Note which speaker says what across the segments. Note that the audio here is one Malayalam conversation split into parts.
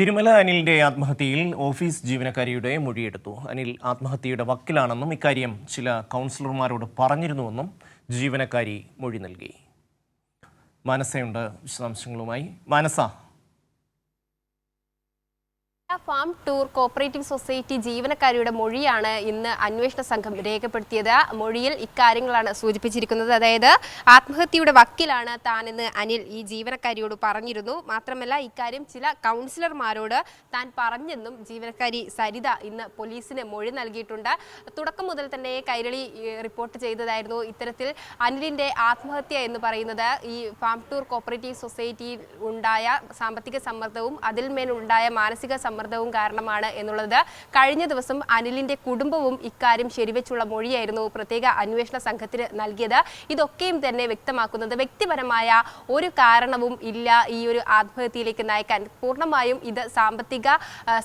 Speaker 1: തിരുമല അനിലിന്റെ ആത്മഹത്യയിൽ ഓഫീസ് ജീവനക്കാരിയുടെ മൊഴിയെടുത്തു. അനിൽ ആത്മഹത്യയുടെ വക്കിലാണെന്നും ഇക്കാര്യം ചില കൗൺസിലർമാരോട് പറഞ്ഞിരുന്നുവെന്നും ജീവനക്കാരി മൊഴി നൽകി. മാനസയുണ്ട് വിശദാംശങ്ങളുമായി. Manasa
Speaker 2: farm tour cooperative society ജീവനക്കാരിയുടെ മൊഴിയാണ് ഇന്ന് അന്വേഷണ സംഘം രേഖപ്പെടുത്തിയത്. മൊഴിയിൽ ഇക്കാര്യങ്ങളാണ് സൂചിപ്പിച്ചിരിക്കുന്നത്. അതായത് ആത്മഹത്യയുടെ വക്കിലാണ് താനെന്ന് അനിൽ ഈ ജീവനക്കാരിയോട് പറഞ്ഞിരുന്നു. മാത്രമല്ല ഇക്കാര്യം ചില കൗൺസിലർമാരോട് താൻ പറഞ്ഞെന്നും ജീവനക്കാരി സരിത ഇന്ന് പോലീസിന് മൊഴി നൽകിയിട്ടുണ്ട്. തുടക്കം മുതൽ തന്നെ കൈരളി റിപ്പോർട്ട് ചെയ്തതായിരുന്നു. ഇത്തരത്തിൽ അനിലിന്റെ ആത്മഹത്യ എന്ന് പറയുന്നത് ഈ ഫാം ടൂർ കോപ്പറേറ്റീവ് സൊസൈറ്റിയിൽ ഉണ്ടായ സാമ്പത്തിക സമ്മർദ്ദവും അതിൽ മേലുണ്ടായ മാനസിക സമ്മർദ്ദവും കാരണമാണ് എന്നുള്ളത്. കഴിഞ്ഞ ദിവസം അനിലിന്റെ കുടുംബവും ഇക്കാര്യം ശരിവെച്ചുള്ള മൊഴിയായിരുന്നു പ്രത്യേക അന്വേഷണ സംഘത്തിന് നൽകിയത്. ഇതൊക്കെയും തന്നെ വ്യക്തമാക്കുന്നത് വ്യക്തിപരമായ ഒരു കാരണവും ഇല്ല ഈ ഒരു ആത്മഹത്യയിലേക്ക് നയിക്കാൻ. പൂർണമായും ഇത് സാമ്പത്തിക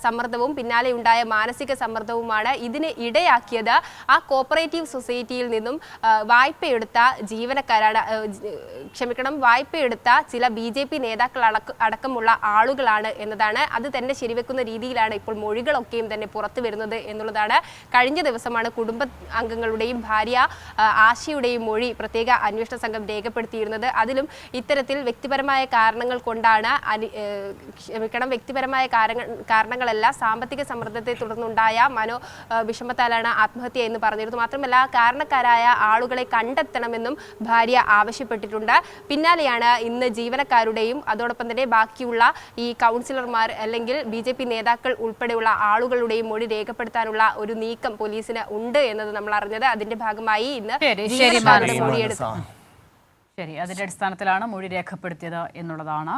Speaker 2: സമ്മർദ്ദവും പിന്നാലെ ഉണ്ടായ മാനസിക സമ്മർദ്ദവുമാണ് ഇതിന് ഇടയാക്കിയത്. ആ കോപ്പറേറ്റീവ് സൊസൈറ്റിയിൽ നിന്നും വായ്പയെടുത്ത ജീവനക്കാരാണ് ക്ഷമിക്കണം വായ്പയെടുത്ത ചില ബി ജെ പി നേതാക്കൾ അടക്കമുള്ള ആളുകളാണ് എന്നതാണ്. അത് തന്നെ ശരിവെക്കുന്ന രീതിയിലാണ് ഇപ്പോൾ മൊഴികളൊക്കെയും തന്നെ പുറത്തു വരുന്നത് എന്നുള്ളതാണ്. കഴിഞ്ഞ ദിവസമാണ് കുടുംബ അംഗങ്ങളുടെയും ഭാര്യ ആശയുടെയും മൊഴി പ്രത്യേക അന്വേഷണ സംഘം രേഖപ്പെടുത്തിയിരുന്നത്. അതിലും ഇത്തരത്തിൽ വ്യക്തിപരമായ കാരണങ്ങൾ കൊണ്ടാണ് ക്ഷമിക്കണം വ്യക്തിപരമായ കാരണങ്ങളല്ല സാമ്പത്തിക സമ്മർദ്ദത്തെ തുടർന്നുണ്ടായ മനോ വിഷമത്താലാണ് ആത്മഹത്യ എന്ന് പറഞ്ഞിരുന്നു മാത്രമല്ല കാരണക്കാരായ ആളുകളെ കണ്ടെത്തണമെന്നും ഭാര്യ ആവശ്യപ്പെട്ടിട്ടുണ്ട്. പിന്നാലെയാണ് ഇന്ന് ജീവനക്കാരുടെയും അതോടൊപ്പം തന്നെ ബാക്കിയുള്ള ഈ കൗൺസിലർമാർ അല്ലെങ്കിൽ ബി ജെ പി നേതാക്കൾ ഉൾപ്പെടെയുള്ള ആളുകളുടെയും മൊഴി രേഖപ്പെടുത്താനുള്ള ഒരു നീക്കം പോലീസിന് ഉണ്ട് എന്നത് നമ്മൾ അറിഞ്ഞത്. അതിന്റെ ഭാഗമായി ഇന്ന് മൊഴിയെടുത്തു.
Speaker 3: ശരി അതിന്റെ അടിസ്ഥാനത്തിലാണ് മൊഴി രേഖപ്പെടുത്തിയത് എന്നുള്ളതാണ്.